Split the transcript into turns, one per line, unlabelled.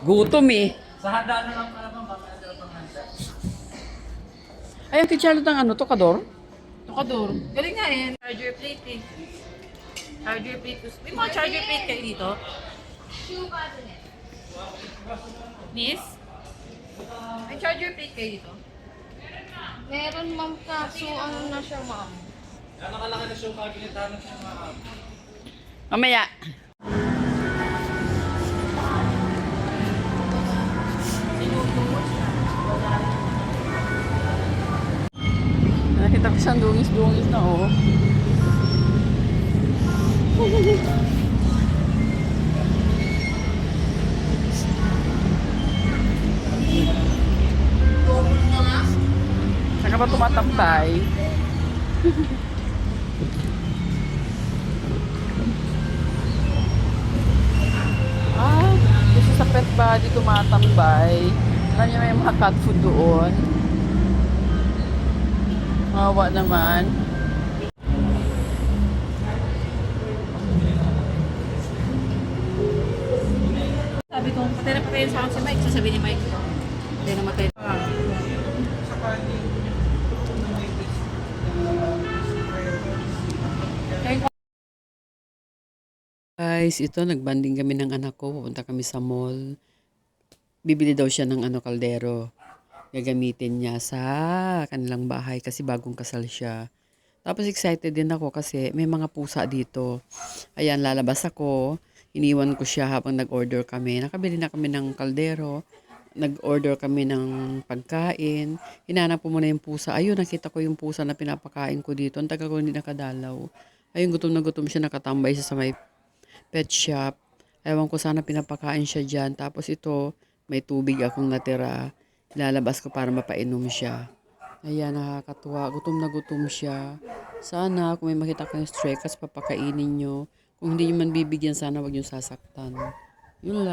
Gutom eh.
Sa handa na lang pala bang sila pang handa.
Ay, ang Charlotte ang ano to, Kador?
Nakador. Galing nga eh. Charger plate eh. Charger plate. May mga charger plate kayo dito? Miss? May charger plate kayo dito?
Meron ma'am kaso ano na siya ma'am.
Yan nakalaki na show cabinet namin sa mga
Mamaya. Nakita ko siyang dungis-dungis na oh. Saan ka ba tumatambay? Ah, kasi sa pet body tumatambay. Alam niyo may mga cat food doon. Mawa naman.
Sabi ko, patay na patay sa akin si Mike. Sasabi ni Mike, patay na matay.
Guys, ito nagbanding kami ng anak ko. Pupunta kami sa mall. Bibili daw siya ng ano kaldero. Gagamitin niya sa kanilang bahay kasi bagong kasal siya. Tapos excited din ako kasi may mga pusa dito. Ayan, lalabas ako. Iniwan ko siya habang nag-order kami. Nakabili na kami ng kaldero. Nag-order kami ng pagkain. Hinanap ko muna yung pusa. Ayun, nakita ko yung pusa na pinapakain ko dito. Ang tagal ko hindi nakadalaw. Ayun, gutom na gutom siya. Nakatambay siya sa may pet shop. Ewan ko sana pinapakain siya dyan. Tapos ito, may tubig akong natira. Ilalabas ko para mapainom siya. Ayan, nakakatuwa. Gutom na gutom siya. Sana, kung may makita kayong stray cats, papakainin nyo. Kung hindi nyo man bibigyan, sana wag nyo sasaktan. Yun lang.